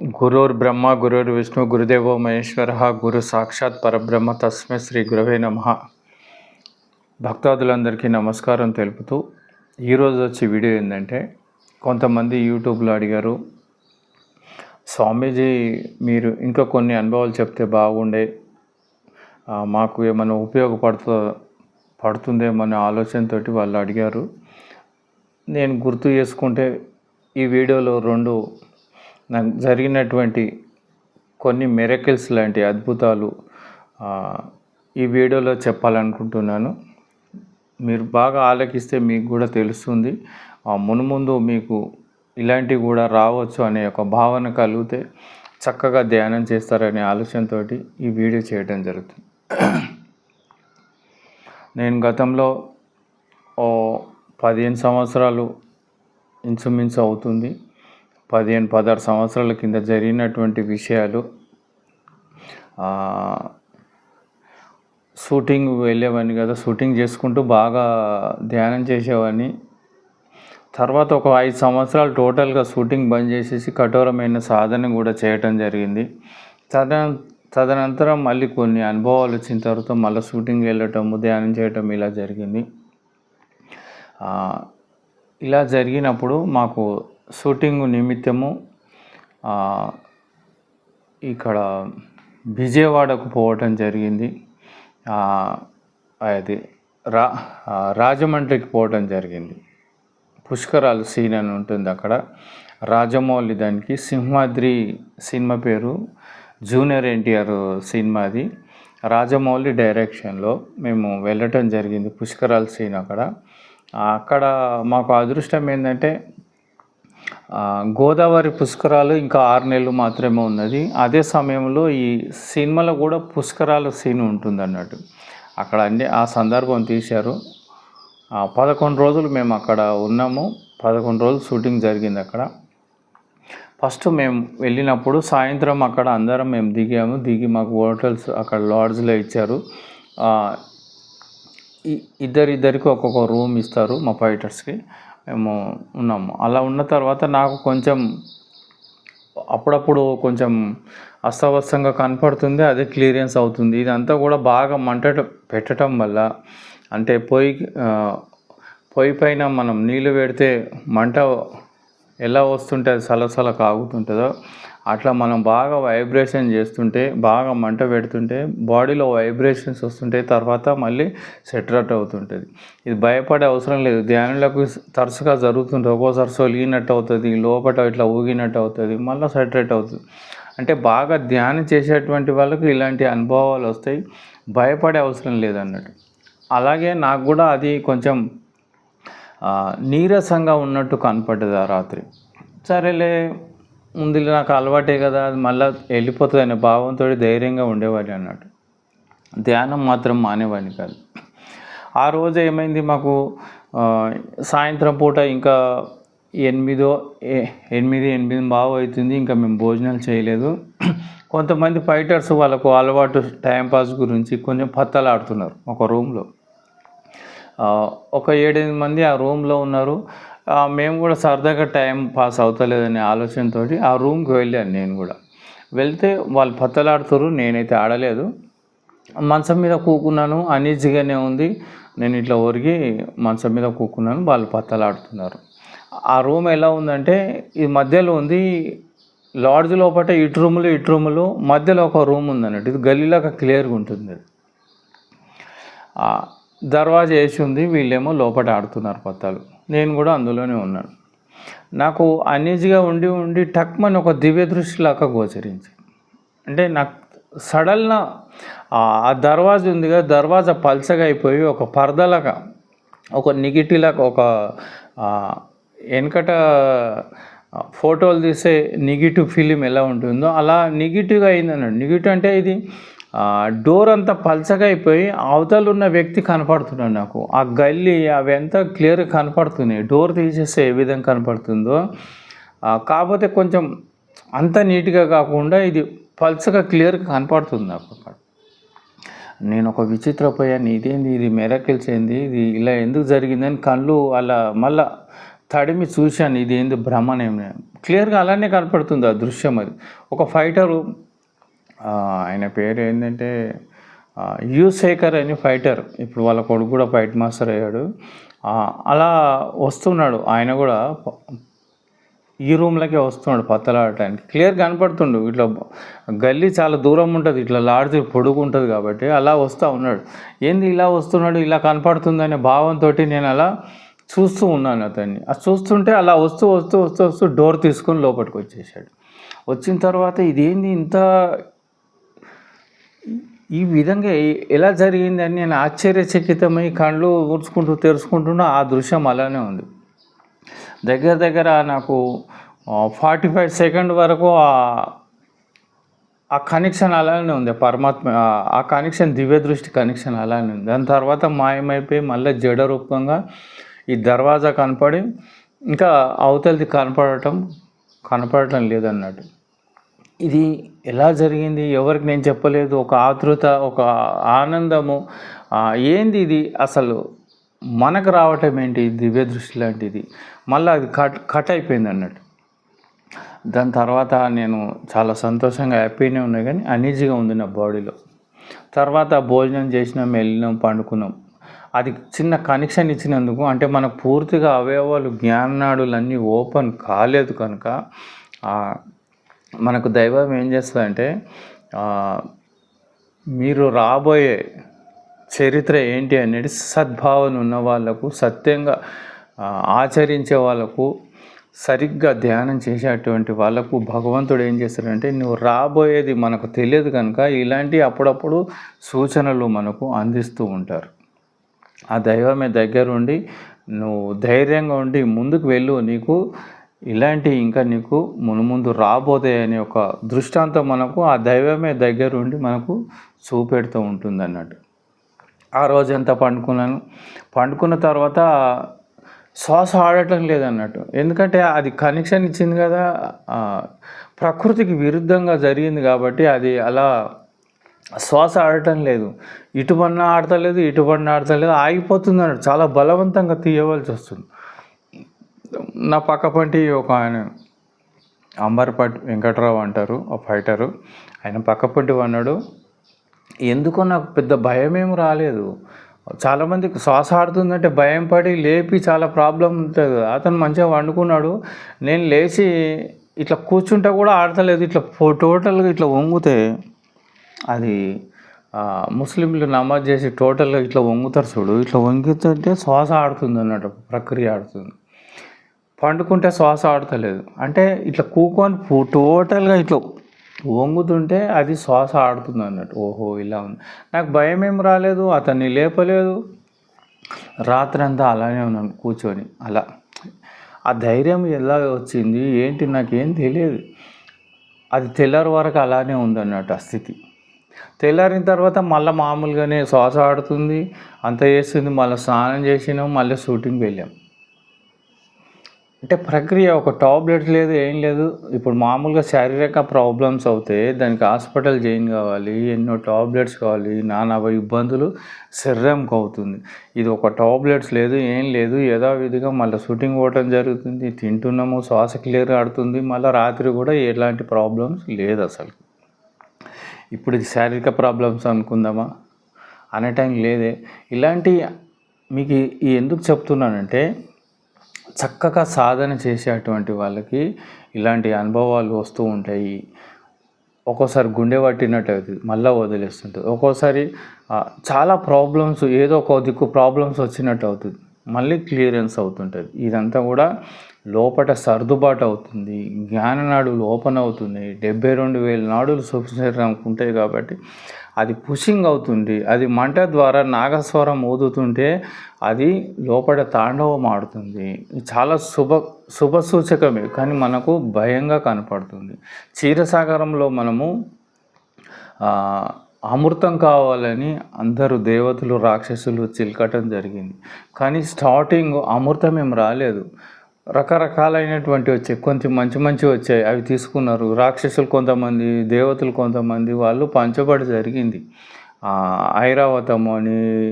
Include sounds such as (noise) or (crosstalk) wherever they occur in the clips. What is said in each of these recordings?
గురుర్ బ్రహ్మ గురుర్ విష్ణు గురుదేవో మహేశ్వర గురు సాక్షాత్ పరబ్రహ్మ తస్మే శ్రీ గురవే నమ. భక్తాదులందరికీ నమస్కారం తెలుపుతూ ఈరోజు వచ్చే వీడియో ఏంటంటే కొంతమంది యూట్యూబ్లో అడిగారు స్వామీజీ మీరు ఇంకా కొన్ని అనుభవాలు చెప్తే బాగుండే మాకు ఏమైనా ఉపయోగపడుతు పడుతుందేమనే ఆలోచనతోటి వాళ్ళు అడిగారు. నేను గుర్తు చేసుకుంటే ఈ వీడియోలో రెండు నాకు జరిగినటువంటి కొన్ని మెరకిల్స్ లాంటి అద్భుతాలు ఈ వీడియోలో చెప్పాలనుకుంటున్నాను. మీరు బాగా ఆలకిస్తే మీకు కూడా తెలుస్తుంది. ఆ, మునుముందు మీకు ఇలాంటివి కూడా రావచ్చు అనే ఒక భావన కలిగితే చక్కగా ధ్యానం చేస్తారనే ఆలోచనతో ఈ వీడియో చేయడం జరుగుతుంది. నేను గతంలో ఓ పదిహేను సంవత్సరాలు ఇంచుమించు అవుతుంది. పదిహేను పదహారు సంవత్సరాల కింద జరిగినటువంటి విషయాలు షూటింగ్ వెళ్ళేవాడిని కదా షూటింగ్ చేసుకుంటూ బాగా ధ్యానం చేసేవాడిని. తర్వాత ఒక ఐదు సంవత్సరాలు టోటల్గా షూటింగ్ బంద్ చేసేసి కఠోరమైన సాధన కూడా చేయటం జరిగింది. తద తదనంతరం మళ్ళీ కొన్ని అనుభవాలు వచ్చిన తర్వాత మళ్ళీ షూటింగ్ వెళ్ళటం ధ్యానం చేయటం ఇలా జరిగింది. ఇలా జరిగినప్పుడు మాకు షూటింగ్ నిమిత్తము ఇక్కడ విజయవాడకు పోవటం జరిగింది. అది రా రాజమండ్రికి పోవటం జరిగింది. పుష్కరాలు సీన్ అని ఉంటుంది అక్కడ. రాజమౌళి దానికి సింహాద్రి సినిమా పేరు జూనియర్ ఎన్టీఆర్ సినిమాది రాజమౌళి డైరెక్షన్లో మేము వెళ్ళటం జరిగింది పుష్కరాల సీన్ అక్కడ. అక్కడ మాకు అదృష్టం ఏంటంటే గోదావరి పుష్కరాలు ఇంకా ఆరు నెలలు మాత్రమే ఉన్నది. అదే సమయంలో ఈ సినిమాలో కూడా పుష్కరాల సీన్ ఉంటుంది అన్నట్టు అక్కడ అన్ని ఆ సందర్భం తీశారు. పదకొండు రోజులు మేము అక్కడ ఉన్నాము. పదకొండు రోజులు షూటింగ్ జరిగింది అక్కడ. ఫస్ట్ మేము వెళ్ళినప్పుడు సాయంత్రం అక్కడ అందరం మేము దిగాము. దిగి మాకు హోటల్స్ అక్కడ లాడ్జ్లో ఇచ్చారు. ఇద్దరిద్దరికి ఒక్కొక్క రూమ్ ఇస్తారు మా ఫైటర్స్కి. మేము ఉన్నాము. అలా ఉన్న తర్వాత నాకు కొంచెం అప్పుడప్పుడు కొంచెం అస్తవ్యస్తంగా కనపడుతుంది అదే క్లియరెన్స్ అవుతుంది. ఇదంతా కూడా బాగా మంట పెట్టడం వల్ల అంటే పొయ్యి పొయ్యి పైన మనం నీళ్ళు పెడితే మంట ఎలా వస్తుంటే అది సలసల కాగుతుంటుందో అట్లా మనం బాగా వైబ్రేషన్ చేస్తుంటే బాగా మంట పెడుతుంటే బాడీలో వైబ్రేషన్స్ వస్తుంటే తర్వాత మళ్ళీ సెట్రట్ అవుతుంటుంది. ఇది భయపడే అవసరం లేదు. ధ్యానులకు తరచుగా జరుగుతుంటుంది. ఒక్కోసారి లీనట్టు అవుతుంది లోపల ఇట్లా ఊగినట్టు అవుతుంది మళ్ళీ సెటరేట్ అవుతుంది. అంటే బాగా ధ్యానం చేసేటువంటి వాళ్ళకు ఇలాంటి అనుభవాలు వస్తాయి. భయపడే అవసరం లేదన్నట్టు. అలాగే నాకు కూడా అది కొంచెం నీరసంగా ఉన్నట్టు కనపడ్డది ఆ రాత్రి. సరేలే ముందు నాకు అలవాటే కదా అది మళ్ళీ వెళ్ళిపోతుంది అనే భావంతో ధైర్యంగా ఉండేవాడిని అన్నట్టు. ధ్యానం మాత్రం మానేవాడిని కాదు. ఆ రోజు ఏమైంది మాకు సాయంత్రం పూట ఇంకా ఎనిమిదో ఏ- ఎనిమిది ఎనిమిది బావు అవుతుంది ఇంకా మేము భోజనాలు చేయలేదు. కొంతమంది ఫైటర్స్ వాళ్ళకు అలవాటు టైంపాస్ గురించి కొంచెం పత్తలు ఆడుతున్నారు ఒక రూమ్లో. ఒక ఏడెనిమిది మంది ఆ రూమ్లో ఉన్నారు. మేము కూడా సరదాగా టైం పాస్ అవుతలేదనే ఆలోచనతో ఆ రూమ్కి వెళ్ళాను నేను కూడా. వెళ్తే వాళ్ళు పత్తలాడుతారు నేనైతే ఆడలేదు. మంచం మీద కూకున్నాను అనీజీగానే ఉంది. నేను ఇట్లా ఒరిగి మంచం మీద కూకున్నాను వాళ్ళు పత్తలాడుతున్నారు ఆ రూమ్ ఎలా ఉందంటే ఈ మధ్యలో ఉంది లాడ్జ్ లోపల ఇటు రూములు ఇటు రూములు మధ్యలో ఒక రూమ్ ఉందన్నట్టు. ఇది గల్లీలాగా క్లియర్గా ఉంటుంది అది. దర్వాజా వేసి ఉంది వీళ్ళేమో లోపల ఆడుతున్నారు పత్తాలు నేను కూడా అందులోనే ఉన్నాను. నాకు అనీజీగా ఉండి ఉండి టక్మని ఒక దివ్య దృష్టిలాగా గోచరించి అంటే నాకు సడన్న ఆ దర్వాజా ఉంది కదా దర్వాజా పల్చగా అయిపోయి ఒక పరదలాగా ఒక నిగిటిలాగా ఒక వెనకట ఫోటోలు తీసే నెగిటివ్ ఫిలిం ఎలా ఉంటుందో అలా నెగిటివ్గా అయిందన్నాడు. నెగిటివ్ అంటే ఇది డోర్ అంతా పల్చగా అయిపోయి అవతల ఉన్న వ్యక్తి కనపడుతున్నాడు నాకు. ఆ గల్లి అవి అంతా క్లియర్గా కనపడుతున్నాయి. డోర్ తీసేస్తే ఏ విధంగా కనపడుతుందో. కాకపోతే కొంచెం అంత నీట్గా కాకుండా ఇది పల్చగా క్లియర్గా కనపడుతుంది నాకు అక్కడ. నేను ఒక విచిత్రపోయాను ఇదేంది ఇది మెరకిల్స్ ఏంది ఇది ఇలా ఎందుకు జరిగిందని కళ్ళు అలా మళ్ళా తడిమి చూశాను. ఇది ఏంది భ్రమనేం క్లియర్గా అలానే కనపడుతుంది ఆ దృశ్యం అది. ఒక ఫైటరు ఆయన పేరు ఏంటంటే యూశేఖర్ శేఖర్ అని ఫైటర్. ఇప్పుడు వాళ్ళ కొడుకు కూడా ఫైట్ మాస్టర్ అయ్యాడు. అలా వస్తున్నాడు. ఆయన కూడా ఈ రూమ్లోకే వస్తున్నాడు పత్తలాడటానికి. క్లియర్ కనపడుతుండు. ఇట్లా గల్లీ చాలా దూరం ఉంటుంది. ఇట్లా లాడ్జ్ పొడుగు ఉంటుంది కాబట్టి అలా వస్తూ ఉన్నాడు. ఏంది ఇలా వస్తున్నాడు? ఇలా కనపడుతుందనే భావంతో నేను అలా చూస్తూ ఉన్నాను అతన్ని. అది చూస్తుంటే అలా వస్తూ వస్తూ వస్తూ వస్తూ డోర్ తీసుకొని లోపలికి వచ్చేసాడు వచ్చిన తర్వాత ఇదేంది ఇంత ఈ విధంగా ఎలా జరిగింది అని నేను ఆశ్చర్యచకితమై కళ్ళు ఊడ్చుకుంటూ తెరుచుకుంటున్నా ఆ దృశ్యం అలానే ఉంది. దగ్గర దగ్గర నాకు ఫార్టీ ఫైవ్ సెకండ్ వరకు ఆ- కనెక్షన్ అలానే ఉంది పరమాత్మ ఆ- ఆ కనెక్షన్ దివ్య దృష్టి కనెక్షన్ అలానే ఉంది. దాని తర్వాత మాయమైపోయి మళ్ళీ జడ రూపంగా ఈ దర్వాజా కనపడి ఇంకా అవతలది కనపడటం కనపడటం లేదన్నట్టు. ఇది ఎలా జరిగింది? ఎవరికి నేను చెప్పలేదు. ఒక ఆతృత ఒక ఆనందము. ఏంది ఇది? అసలు మనకు రావటం ఏంటి? దివ్య దృష్టి లాంటిది. మళ్ళీ అది కట్ కట్ అయిపోయింది అన్నట్టు. దాని తర్వాత నేను చాలా సంతోషంగా హ్యాపీనే ఉన్నాయి కానీ అనీజీగా ఉంది నా బాడీలో. తర్వాత భోజనం చేసినాం వెళ్ళినాం పండుకున్నాం. అది చిన్న కనెక్షన్ ఇచ్చినందుకు అంటే మనకు పూర్తిగా అవయవాలు జ్ఞానాడులు అన్నీ ఓపెన్ కాలేదు కనుక మనకు దైవం ఏం చేస్తుందంటే మీరు రాబోయే చరిత్ర ఏంటి అనేది సద్భావన ఉన్న వాళ్ళకు సత్యంగా ఆచరించే వాళ్ళకు సరిగ్గా ధ్యానం చేసేటువంటి వాళ్ళకు భగవంతుడు ఏం చేస్తాడంటే నువ్వు రాబోయేది మనకు తెలియదు కనుక ఇలాంటి అప్పుడప్పుడు సూచనలు మనకు అందిస్తూ ఉంటారు. ఆ దైవమే దగ్గరుండి నువ్వు ధైర్యంగా ఉండి ముందుకు వెళ్ళు నీకు ఇలాంటి ఇంకా నీకు మునుముందు రాబోతాయి అనే ఒక దృష్టాంతం మనకు ఆ దైవమే దగ్గర ఉండి మనకు చూపెడుతూ ఉంటుంది అన్నట్టు ఆ రోజంతా పండుకున్నాను? పండుకున్న తర్వాత శ్వాస ఆడటం లేదన్నట్టు. ఎందుకంటే అది కనెక్షన్ ఇచ్చింది కదా ప్రకృతికి విరుద్ధంగా జరిగింది కాబట్టి అది అలా శ్వాస ఆడటం లేదు. ఇటుపన్న ఆడతలేదు ఇటుపన్న ఆడతలేదు ఆగిపోతుంది అన్నట్టు చాలా బలవంతంగా తీయవలసి వస్తుంది. నా పక్క పంటి ఒక ఆయన అంబర్పట్ వెంకట్రావు అంటారు ఆ ఫైటరు ఆయన పక్క పంటి అన్నాడు ఎందుకో నాకు పెద్ద భయం ఏం రాలేదు. చాలామందికి శ్వాస ఆడుతుందంటే భయం పడి లేపి చాలా ప్రాబ్లం ఉంటుంది. కదా. అతను మంచిగా వండుకున్నాడు. నేను లేచి ఇట్లా కూర్చుంటే కూడా ఆడతలేదు. ఇట్లా టోటల్గా ఇట్లా వంగితే అది ముస్లింలు నమాజ్ చేసి టోటల్గా ఇట్లా వంగుతారు చూడు. ఇట్లా వంగుతుంటే శ్వాస ఆడుతుంది అన్నట్టు ప్రక్రియ ఆడుతుంది. పండుకుంటే శ్వాస ఆడతలేదు. అంటే ఇట్లా కూకొని టోటల్గా ఇట్లా వంగుతుంటే అది శ్వాస ఆడుతుంది అన్నట్టు. ఓహో ఇలా ఉంది. నాకు భయం ఏం రాలేదు అతన్ని లేపలేదు. రాత్రంతా అలానే ఉన్నాను కూర్చొని అలా. ఆ ధైర్యం ఎలా వచ్చింది ఏంటి నాకేం తెలియదు. అది తెల్లారి వరకు అలానే ఉందన్నట్టు ఆ స్థితి. తెల్లారిన తర్వాత మళ్ళీ మామూలుగానే శ్వాస ఆడుతుంది అంత చేస్తుంది. మళ్ళీ స్నానం చేసినాం మళ్ళీ షూటింగ్కి వెళ్ళాం. అంటే ప్రక్రియ ఒక టాబ్లెట్ లేదు ఏం లేదు. ఇప్పుడు మామూలుగా శారీరక ప్రాబ్లమ్స్ అవుతే దానికి హాస్పిటల్ జాయిన్ కావాలి ఎన్నో టాబ్లెట్స్ కావాలి నానా ఇబ్బందులు శరీరంకి అవుతుంది. ఇది ఒక టాబ్లెట్స్ లేదు ఏం లేదు. యథావిధిగా మళ్ళీ షూటింగ్ పోవటం జరుగుతుంది తింటున్నాము శ్వాస క్లియర్ ఆడుతుంది మళ్ళీ రాత్రి కూడా ఎలాంటి ప్రాబ్లమ్స్ లేదు అసలు. ఇప్పుడు ఇది శారీరక ప్రాబ్లమ్స్ అనుకుందామా? అనే టైం లేదే. ఇలాంటి మీకు ఎందుకు చెప్తున్నానంటే చక్కగా సాధన చేసేటువంటి వాళ్ళకి ఇలాంటి అనుభవాలు వస్తూ ఉంటాయి. ఒక్కోసారి గుండె పట్టినట్టు అవుతుంది మళ్ళీ వదిలేస్తుంటుంది. ఒక్కోసారి చాలా ప్రాబ్లమ్స్ ఏదో ఒక దిక్కు ప్రాబ్లమ్స్ వచ్చినట్టు అవుతుంది. మళ్ళీ క్లియరెన్స్ అవుతుంటుంది. ఇదంతా కూడా లోపల సర్దుబాటు అవుతుంది. జ్ఞాన నాడులు ఓపెన్ అవుతుంది. డెబ్బై రెండు వేల నాడులు శరీరానికి ఉంటాయి కాబట్టి అది పుషింగ్ అవుతుంది అది మంట ద్వారా నాగస్వరం ఊదుతుంటే అది లోపల తాండవం ఆడుతుంది. చాలా శుభ శుభ సూచకమే కానీ మనకు భయంగా కనపడుతుంది. క్షీరసాగరంలో మనము అమృతం కావాలని అందరూ దేవతలు రాక్షసులు చిలకటం జరిగింది. కానీ స్టార్టింగ్ అమృతం ఏం రాలేదు. రకరకాలైనటువంటి వచ్చాయి. కొంచెం మంచి మంచి వచ్చాయి. అవి తీసుకున్నారు. రాక్షసులు కొంతమంది దేవతలు కొంతమంది వాళ్ళు పంచబడి జరిగింది. ఐరావతము అని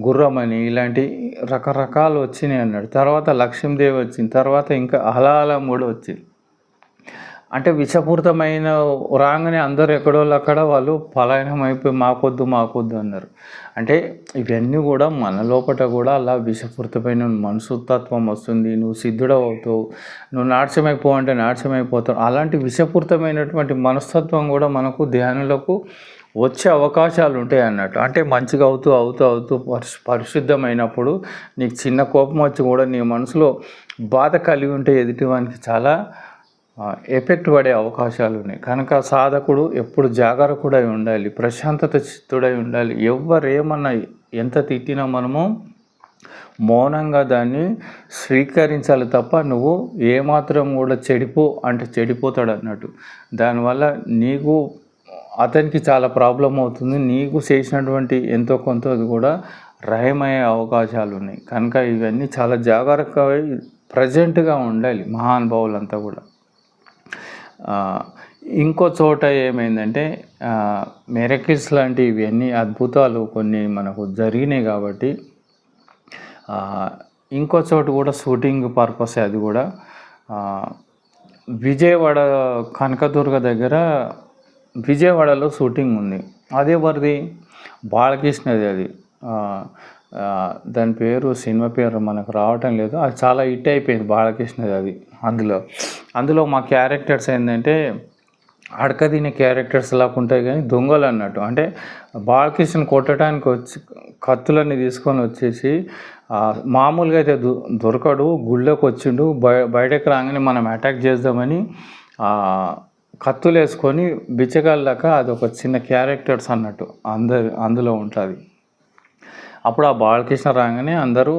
గుర్రమని ఇలాంటి రకరకాలు వచ్చినాయి అన్నాడు. తర్వాత లక్ష్మీదేవి వచ్చింది. తర్వాత ఇంకా హలాలం కూడా వచ్చింది. అంటే విషపూరితమైన రాగానే అందరు ఎక్కడో అక్కడ వాళ్ళు పలాయనం అయిపోయి మాకొద్దు మాకొద్దు అన్నారు. అంటే ఇవన్నీ కూడా మన లోపల కూడా అలా విషపూరితమైన మనసుతత్వం వస్తుంది నువ్వు సిద్ధుడవుతావు నువ్వు నాట్యమైపో అంటే నాట్యమైపోతావు. అలాంటి విషపూరితమైనటువంటి మనస్తత్వం కూడా మనకు ధ్యానులకు వచ్చే అవకాశాలు ఉంటాయి అన్నట్టు. అంటే మంచిగా అవుతూ అవుతూ అవుతూ పరిశు పరిశుద్ధమైనప్పుడు నీకు చిన్న కోపం వచ్చి కూడా నీ మనసులో బాధ కలిగి ఉంటే ఎదుటివానికి చాలా ఎఫెక్ట్ పడే అవకాశాలు ఉన్నాయి. కనుక సాధకుడు ఎప్పుడు జాగరకుడై ఉండాలి ప్రశాంతత చిత్తుడై ఉండాలి. ఎవరేమన్నా ఎంత తిట్టినా మనము మౌనంగా దాన్ని స్వీకరించాలి తప్ప నువ్వు ఏమాత్రం కూడా చెడిపో అంటే చెడిపోతాడు అన్నట్టు. దానివల్ల నీకు అతనికి చాలా ప్రాబ్లం అవుతుంది. నీకు చేసినటువంటి ఎంతో కొంత అది కూడా రహమయ్యే అవకాశాలు ఉన్నాయి. కనుక ఇవన్నీ చాలా జాగ్రత్తగా ప్రజెంట్గా ఉండాలి. మహానుభావులంతా కూడా. ఇంకో చోట ఏమైందంటే మెరకిల్స్ లాంటి ఇవన్నీ అద్భుతాలు కొన్ని మనకు జరిగినాయి కాబట్టి ఇంకో చోటు కూడా షూటింగ్ పర్పస్ అది కూడా విజయవాడ కనకదుర్గ దగ్గర విజయవాడలో షూటింగ్ ఉంది. అదే వరది బాలకృష్ణది అది. దాని పేరు సినిమా పేరు మనకు రావటం లేదు. అది చాలా హిట్ అయిపోయింది బాలకృష్ణది అది. అందులో. అందులో మా క్యారెక్టర్స్ ఏంటంటే అడక తినే క్యారెక్టర్స్ లాగా ఉంటాయి కానీ దొంగలు అన్నట్టు. అంటే బాలకృష్ణ కొట్టడానికి వచ్చి కత్తులన్నీ తీసుకొని వచ్చేసి మామూలుగా అయితే దొ దొరకడు గుళ్ళోకి వచ్చిండు బయ బయటకు రాగానే మనం అటాక్ చేద్దామని కత్తులు వేసుకొని బిచ్చగాళ్ళక అది ఒక చిన్న క్యారెక్టర్స్ అన్నట్టు అందరు అందులో ఉంటుంది. అప్పుడు ఆ బాలకృష్ణ రాగానే అందరూ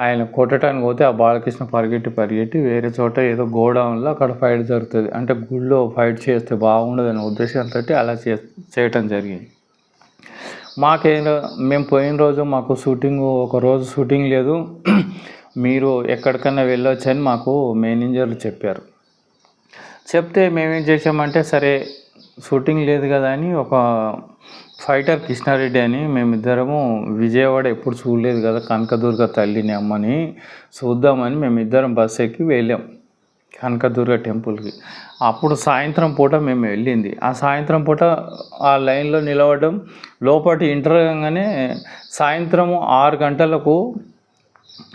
ఆయన కొట్టడానికి పోతే ఆ బాలకృష్ణ పరిగెట్టి పరిగెట్టి వేరే చోట ఏదో గోడౌన్లో అక్కడ ఫైట్ జరుగుతుంది. అంటే గుళ్ళో ఫైట్ చేస్తే బాగుండదనే ఉద్దేశంతో అలా చే చేయటం జరిగింది. మాకేం మేము పోయిన రోజు మాకు షూటింగ్ ఒక రోజు షూటింగ్ లేదు. (clears throat) మీరు ఎక్కడికన్నా వెళ్ళొచ్చని మాకు మేనేజర్లు చెప్పారు. చెప్తే మేమేం చేసామంటే సరే షూటింగ్ లేదు కదా అని ఒక ఫైటర్ కృష్ణారెడ్డి అని మేమిద్దరము విజయవాడ ఎప్పుడు చూడలేదు కదా కనకదుర్గ తల్లిని అమ్మని చూద్దామని మేమిద్దరం బస్ ఎక్కి వెళ్ళాం కనకదుర్గ టెంపుల్కి. అప్పుడు సాయంత్రం పూట మేము వెళ్ళింది. ఆ సాయంత్రం పూట ఆ లైన్లో నిలవడం లోపటి ఇంటర్ కాగానే సాయంత్రము ఆరు గంటలకు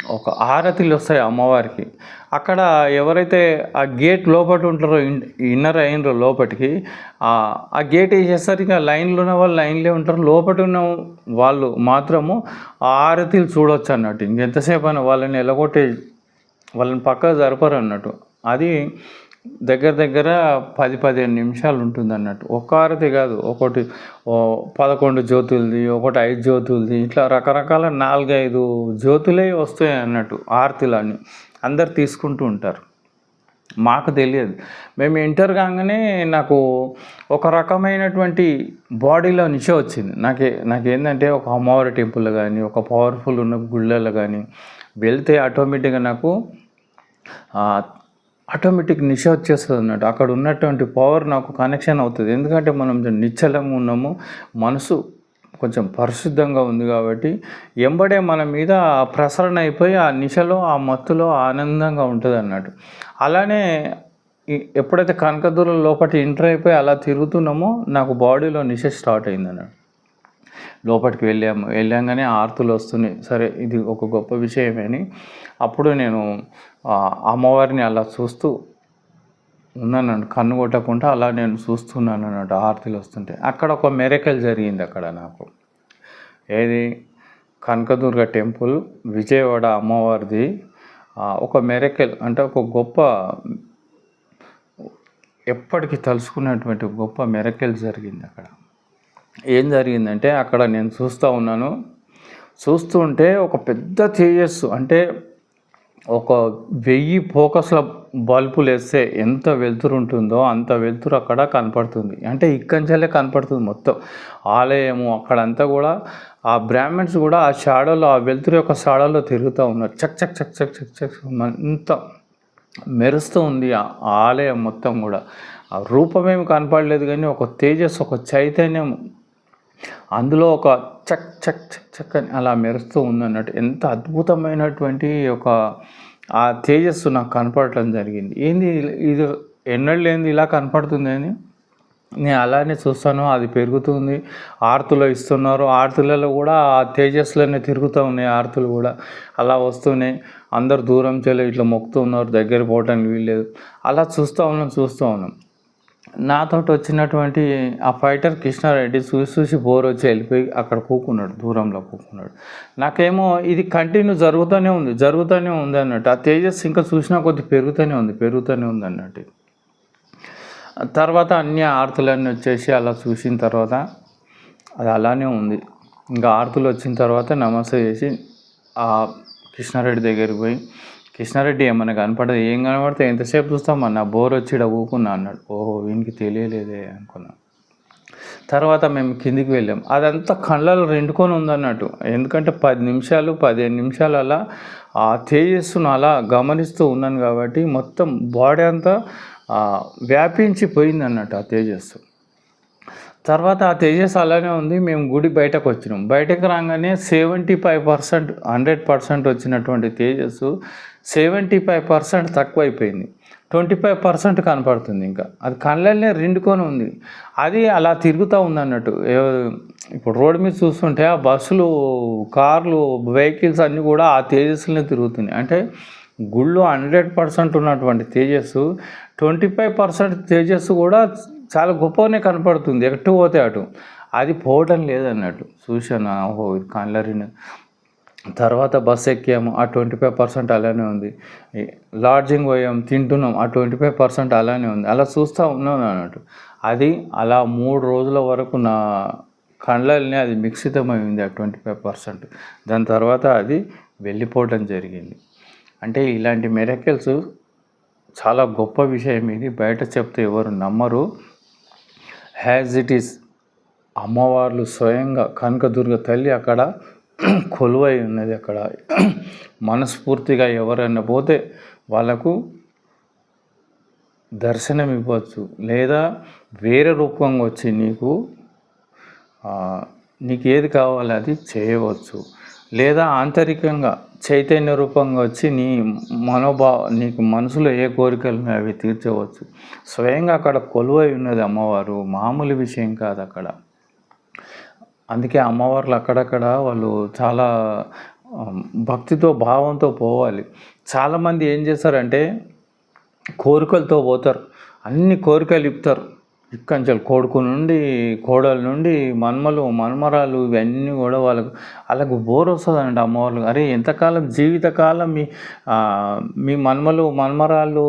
ఒక ఆరతిలు వస్తాయి అమ్మవారికి. అక్కడ ఎవరైతే ఆ గేట్ లోపల ఉంటారో ఇన్- ఇన్నర్ అయినరో లోపలికి ఆ గేట్ వేసేసరికి లైన్లో ఉన్న వాళ్ళు లైన్లో ఉంటారు. లోపల ఉన్న వాళ్ళు మాత్రము ఆ ఆరతిలు చూడొచ్చు అన్నట్టు. ఇంకెంతసేపు అయినా వాళ్ళని ఎలగొట్టే వాళ్ళని పక్క జరపరు అన్నట్టు. అది దగ్గర దగ్గర పది పదిహేను నిమిషాలు ఉంటుంది అన్నట్టు ఒక్క కాదు ఒకటి ఓ పదకొండు జ్యోతులది ఒకటి ఐదు జ్యోతులది ఇట్లా రకరకాల నాలుగైదు జ్యోతులే వస్తాయి అన్నట్టు ఆరతిలన్నీ అందరు తీసుకుంటూ ఉంటారు. మాకు తెలియదు. మేము ఇంటర్ కాగానే నాకు ఒక రకమైనటువంటి బాడీలో నిష వచ్చింది. నాకే నాకేంటంటే ఒక అమ్మవారి టెంపుల్ కానీ ఒక పవర్ఫుల్ ఉన్న గుళ్ళలో కానీ వెళ్తే ఆటోమేటిక్గా నాకు ఆటోమేటిక్ నిష వచ్చేస్తుంది అన్నట్టు అక్కడ ఉన్నటువంటి పవర్ నాకు కనెక్షన్ అవుతుంది. ఎందుకంటే మనం నిశ్చలంగా ఉన్నాము. మనసు కొంచెం పరిశుద్ధంగా ఉంది కాబట్టి ఎంబడే మన మీద ప్రసరణ అయిపోయి ఆ నిశలో ఆ మత్తులో ఆనందంగా ఉంటుంది అన్నట్టు అలానే ఎప్పుడైతే కనకదూరం లోపల ఎంటర్ అయిపోయి అలా తిరుగుతున్నామో నాకు బాడీలో నిశ స్టార్ట్ అయింది అన్నట్టు లోపలికి వెళ్ళాము. వెళ్ళాగానే ఆర్తులు వస్తున్నాయి. సరే ఇది ఒక గొప్ప విషయమే అని అప్పుడు నేను అమ్మవారిని అలా చూస్తూ ఉన్నాను కన్ను కొట్టకుండా అలా నేను చూస్తున్నాను అన్నట్టు ఆర్తులు వస్తుంటే. అక్కడ ఒక మెరకల్ జరిగింది అక్కడ నాకు. ఏది? కనకదుర్గ టెంపుల్ విజయవాడ అమ్మవారిది. ఒక మెరకల్ అంటే ఒక గొప్ప ఎప్పటికీ తలుసుకున్నటువంటి గొప్ప మెరకల్ జరిగింది అక్కడ. ఏం జరిగిందంటే అక్కడ నేను చూస్తూ ఉన్నాను. చూస్తూ ఉంటే ఒక పెద్ద తేజస్సు అంటే ఒక వెయ్యి ఫోకస్ల బల్బులు వేస్తే ఎంత వెలుతురు ఉంటుందో అంత వెలుతురు అక్కడ కనపడుతుంది. అంటే ఇక్కంచెలే కనపడుతుంది మొత్తం. ఆలయము అక్కడంతా కూడా ఆ బ్రాహ్మణ్స్ కూడా ఆ షాడోలో ఆ వెలుతురు యొక్క షాడోలో తిరుగుతూ ఉన్నారు. చక్ చక్ చక్ చక్ చక్ చక్ అంత మెరుస్తూ ఉంది ఆ ఆ ఆలయం మొత్తం కూడా. ఆ రూపమేమి కనపడలేదు కానీ ఒక తేజస్ ఒక చైతన్యం అందులో ఒక చక్ చక్ చక్ చక్ అని అలా మెరుస్తూ ఉందన్నట్టు ఎంత అద్భుతమైనటువంటి ఒక ఆ తేజస్సు నాకు కనపడటం జరిగింది. ఏంది ఇది ఎన్నడూ ఇలా కనపడుతుంది అని? నేను అలానే చూస్తాను అది పెరుగుతుంది ఆర్తులు ఇస్తున్నారు ఆర్తులలో కూడా ఆ తేజస్లోనే తిరుగుతూ ఉన్నాయి ఆర్తులు కూడా. అలా వస్తున్నాయి అందరు దూరం చెల్లి ఇట్లా మొక్కుతూ ఉన్నారు దగ్గర పోవటానికి వీల్లేదు. అలా చూస్తూ ఉన్నాం చూస్తూ ఉన్నాం. నాతోటి వచ్చినటువంటి ఆ ఫైటర్ కృష్ణారెడ్డి చూసి చూసి బోర్ వచ్చి వెళ్ళిపోయి అక్కడ కూకున్నాడు దూరంలో కూకున్నాడు. నాకేమో ఇది కంటిన్యూ జరుగుతూనే ఉంది జరుగుతూనే ఉంది అన్నట్టు. ఆ తేజస్ ఇంకా చూసినా కొద్ది పెరుగుతూనే ఉంది పెరుగుతూనే ఉంది అన్నట్టు. తర్వాత అన్ని ఆర్తులన్నీ వచ్చేసి అలా చూసిన తర్వాత అది అలానే ఉంది. ఇంకా ఆర్తులు వచ్చిన తర్వాత నమస్తే చేసి ఆ కృష్ణారెడ్డి దగ్గరికి పోయి కృష్ణారెడ్డి ఏమన్నా కనపడదు ఏం కనపడితే ఎంతసేపు చూస్తామన్నా బోర్ వచ్చిడా ఊకున్నా అన్నాడు. ఓహో వీనికి తెలియలేదే అనుకున్నాను తర్వాత మేము కిందికి వెళ్ళాం. అదంతా కళ్ళలో రెండుకొని ఉందన్నట్టు. ఎందుకంటే పది నిమిషాలు పదిహేను నిమిషాలు అలా ఆ తేజస్సును అలా గమనిస్తూ ఉన్నాను కాబట్టి మొత్తం బాడీ అంతా వ్యాపించి వ్యాపించిపోయింది అన్నట్టు ఆ తేజస్సు. తర్వాత ఆ తేజస్ అలానే ఉంది మేము గుడి బయటకు వచ్చినాం. బయటకు రాగానే seventy five percent hundred percent వచ్చినటువంటి తేజస్సు సెవెంటీ ఫైవ్ పర్సెంట్ తక్కువైపోయింది. ట్వంటీ ఫైవ్ పర్సెంట్ కనపడుతుంది ఇంకా. అది కళ్ళనే రెండుకొని ఉంది. అది అలా తిరుగుతూ ఉంది అన్నట్టు ఇప్పుడు రోడ్డు మీద చూస్తుంటే ఆ బస్సులు కార్లు వెహికల్స్ అన్నీ కూడా ఆ తేజస్సులనే తిరుగుతున్నాయి. అంటే గుళ్ళు హండ్రెడ్ పర్సెంట్ ఉన్నటువంటి తేజస్సు ట్వంటీ ఫైవ్ పర్సెంట్ తేజస్సు కూడా చాలా గొప్పగానే కనపడుతుంది. ఎటు పోతే అటు. అది పోవటం లేదన్నట్టు. చూశాను ఓహో ఇది కళ్ళరిని. తర్వాత బస్ ఎక్కాము ఆ ట్వంటీ ఫైవ్ పర్సెంట్ అలానే ఉంది. లాడ్జింగ్ పోయాం తింటున్నాం ఆ ట్వంటీ ఫైవ్ పర్సెంట్ అలానే ఉంది. అలా చూస్తూ ఉన్నాను అన్నట్టు. అది అలా మూడు రోజుల వరకు నా కళ్ళల్ని అది మిక్సితమైంది ఆ ట్వంటీ ఫైవ్ పర్సెంట్. దాని తర్వాత అది వెళ్ళిపోవటం జరిగింది. అంటే ఇలాంటి మెరకల్స్ చాలా గొప్ప విషయం ఇది. బయట చెప్తే ఎవరు నమ్మరు. హ్యాజ్ ఇట్ ఈస్ అమ్మవార్లు స్వయంగా కనకదుర్గ తల్లి అక్కడ కొలువై ఉన్నది అక్కడ. మనస్ఫూర్తిగా ఎవరైనా పోతే వాళ్ళకు దర్శనం ఇవ్వచ్చు. లేదా వేరే రూపంగా వచ్చి నీకు నీకు ఏది కావాలో అది చేయవచ్చు. లేదా ఆంతరికంగా చైతన్య రూపంగా వచ్చి నీ మనోభావ నీకు మనసులో ఏ కోరికలు అవి తీర్చవచ్చు. స్వయంగా అక్కడ కొలువై ఉన్నది అమ్మవారు. మామూలు విషయం కాదు అక్కడ. అందుకే అమ్మవార్లు అక్కడక్కడ వాళ్ళు చాలా భక్తితో భావంతో పోవాలి. చాలామంది ఏం చేస్తారంటే కోరికలతో పోతారు. అన్ని కోరికలు ఇప్పుతారు ఇక్కంచెలు కొడుకు నుండి కోడల నుండి మన్మలు మన్మరాలు ఇవన్నీ కూడా వాళ్ళకు వాళ్ళకు బోర్ వస్తుందండి అమ్మవాళ్ళు అరే ఎంతకాలం జీవితకాలం మీ మీ మన్మలు మన్మరాలు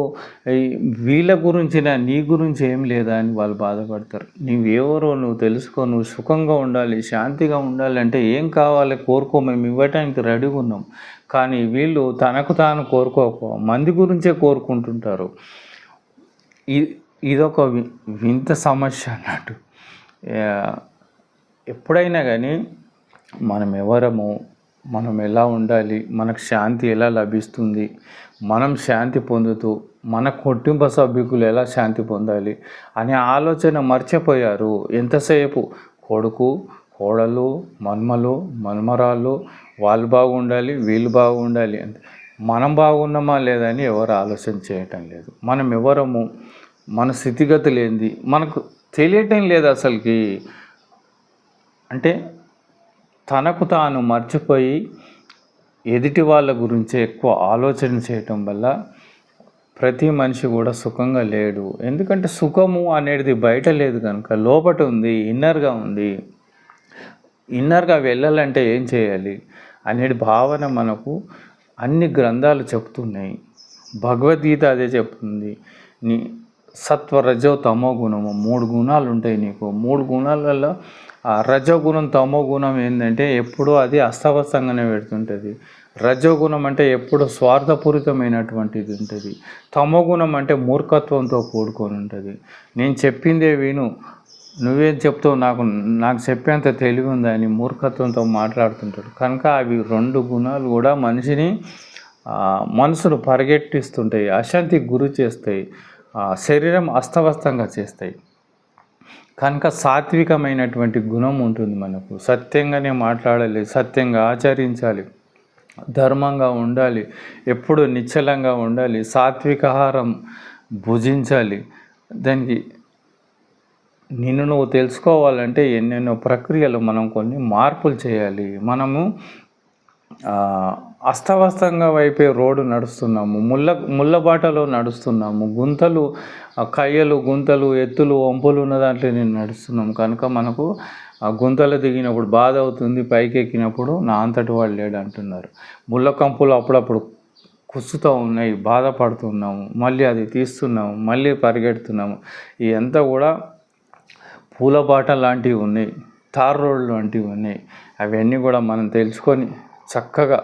వీళ్ళ గురించిన నీ గురించి ఏం లేదా అని వాళ్ళు బాధపడతారు. నీవెవరో నువ్వు తెలుసుకో నువ్వు సుఖంగా ఉండాలి శాంతిగా ఉండాలి అంటే ఏం కావాలి కోరుకో మేము ఇవ్వటానికి రెడీగా ఉన్నాం. కానీ వీళ్ళు తనకు తాను కోరుకోక మంది గురించే కోరుకుంటుంటారు. ఈ ఇదొక వింత సమస్య అన్నట్టు. ఎప్పుడైనా కానీ మనం ఎవరము మనం ఎలా ఉండాలి మనకు శాంతి ఎలా లభిస్తుంది మనం శాంతి పొందుతూ మన కుటుంబ సభ్యులు ఎలా శాంతి పొందాలి అనే ఆలోచన మర్చిపోయారు ఎంతసేపు? కొడుకు కోడలు మన్మలు మన్మరాళ్ళు వాళ్ళు బాగుండాలి వీళ్ళు బాగుండాలి అంటే మనం బాగున్నామా లేదని ఎవరు ఆలోచన చేయటం లేదు. మనం ఎవరము మన స్థితిగతులు ఏంది మనకు తెలియటం లేదు అసలుకి. అంటే తనకు తాను మర్చిపోయి ఎదుటి వాళ్ళ గురించి ఎక్కువ ఆలోచన చేయటం వల్ల ప్రతి మనిషి కూడా సుఖంగా లేడు. ఎందుకంటే సుఖము అనేది బయట లేదు కనుక లోపట ఉంది ఇన్నర్గా ఉంది. ఇన్నర్గా వెళ్ళాలంటే ఏం చేయాలి అనేది భావన మనకు అన్ని గ్రంథాలు చెప్తున్నాయి. భగవద్గీత అదే చెప్తుంది. నీ సత్వ రజో తమో గుణము మూడు గుణాలు ఉంటాయి నీకు. మూడు గుణాలలో ఆ రజోగుణం తమో గుణం ఏంటంటే ఎప్పుడూ అది అస్తవస్తంగానే పెడుతుంటుంది. రజోగుణం అంటే ఎప్పుడు స్వార్థపూరితమైనటువంటిది ఉంటుంది. తమో గుణం అంటే మూర్ఖత్వంతో కూడుకొని ఉంటుంది నేను చెప్పిందే విను. నువ్వేం చెప్తావు నాకు నాకు చెప్పేంత తెలివి ఉందా అని మూర్ఖత్వంతో మాట్లాడుతుంటాడు. కనుక అవి రెండు గుణాలు కూడా మనిషిని మనసును పరిగెట్టిస్తుంటాయి. అశాంతికి గురి చేస్తాయి. శరీరం అస్తవ్యస్తంగా చేస్తాయి. కనుక సాత్వికమైనటువంటి గుణం ఉంటుంది మనకు. సత్యంగానే మాట్లాడాలి సత్యంగా ఆచరించాలి ధర్మంగా ఉండాలి ఎప్పుడు నిశ్చలంగా ఉండాలి సాత్విక ఆహారం భుజించాలి. దానికి నిన్ను నువ్వు తెలుసుకోవాలంటే ఎన్నెన్నో ప్రక్రియలు మనం కొన్ని మార్పులు చేయాలి. మనము అస్తవ్యస్తంగా వైపే రోడ్డు నడుస్తున్నాము. ముళ్ళ ముళ్ళబాటలో నడుస్తున్నాము. గుంతలు కయ్యలు గుంతలు ఎత్తులు వంపులు ఉన్న దాంట్లో నేను నడుస్తున్నాం కనుక మనకు ఆ గుంతలు దిగినప్పుడు బాధ అవుతుంది పైకి ఎక్కినప్పుడు నా అంతటి వాళ్ళు లేడు అంటున్నారు ముళ్ళ కంపులు అప్పుడప్పుడు కుస్తుతూ ఉన్నాయి బాధపడుతున్నాము. మళ్ళీ అది తీస్తున్నాము మళ్ళీ పరిగెడుతున్నాము. ఇవంతా కూడా పూలబాట లాంటివి ఉన్నాయి తార్ రోడ్లు లాంటివి ఉన్నాయి. అవన్నీ కూడా మనం తెలుసుకొని చక్కగా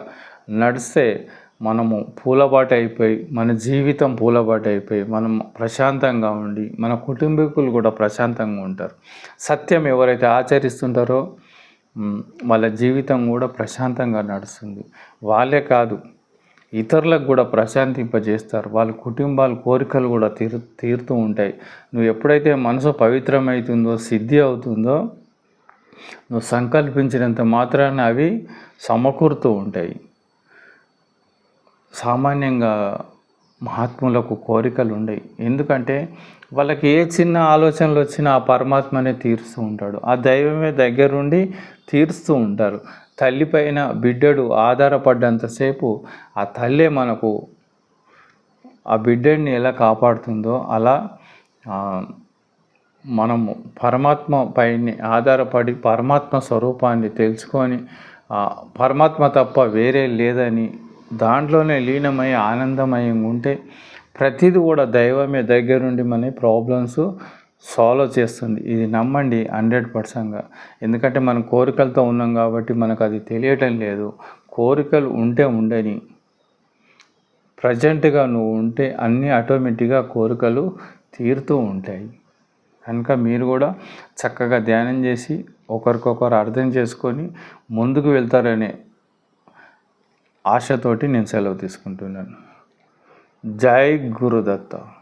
నడిస్తే మనము పూలబాట అయిపోయి మన జీవితం పూలబాట అయిపోయి మనం ప్రశాంతంగా ఉండి మన కుటుంబీకులు కూడా ప్రశాంతంగా ఉంటారు. సత్యం ఎవరైతే ఆచరిస్తుంటారో వాళ్ళ జీవితం కూడా ప్రశాంతంగా నడుస్తుంది. వాళ్ళే కాదు ఇతరులకు కూడా ప్రశాంతింపజేస్తారు. వాళ్ళ కుటుంబాల కోరికలు కూడా తీరు తీరుతూ ఉంటాయి. నువ్వు ఎప్పుడైతే మనసు పవిత్రమవుతుందో సిద్ధి అవుతుందో నువ్వు సంకల్పించినంత మాత్రాన అవి సమకూరుతూ ఉంటాయి. సామాన్యంగా మహాత్ములకు కోరికలు ఉండవు. ఎందుకంటే వాళ్ళకి ఏ చిన్న ఆలోచనలు వచ్చినా ఆ పరమాత్మనే తీరుస్తూ ఉంటాడు. ఆ దైవమే దగ్గరుండి తీరుస్తూ ఉంటారు. తల్లి పైన బిడ్డడు ఆధారపడ్డంతసేపు ఆ తల్లే మనకు ఆ బిడ్డడిని ఎలా కాపాడుతుందో అలా మనము పరమాత్మ పైన ఆధారపడి పరమాత్మ స్వరూపాన్ని తెలుసుకొని పరమాత్మ తప్ప వేరే లేదని దాంట్లోనే లీనమై ఆనందమయంగా ఉంటే ప్రతిదీ కూడా దైవమే దగ్గరుండి మన ప్రాబ్లమ్స్ సాల్వ్ చేస్తుంది. ఇది నమ్మండి హండ్రెడ్ పర్సెంట్గా. ఎందుకంటే మనం కోరికలతో ఉన్నాం కాబట్టి మనకు అది తెలియటం లేదు. కోరికలు ఉంటే ఉండని. ప్రజెంట్గా నువ్వు ఉంటే అన్నీ ఆటోమేటిక్గా కోరికలు తీరుతూ ఉంటాయి. కనుక మీరు కూడా చక్కగా ధ్యానం చేసి ఒకరికొకరు అర్థం చేసుకొని ముందుకు వెళ్తారనే ఆశతోటి నేను సెలవు తీసుకుంటున్నాను. జై గురుదత్త.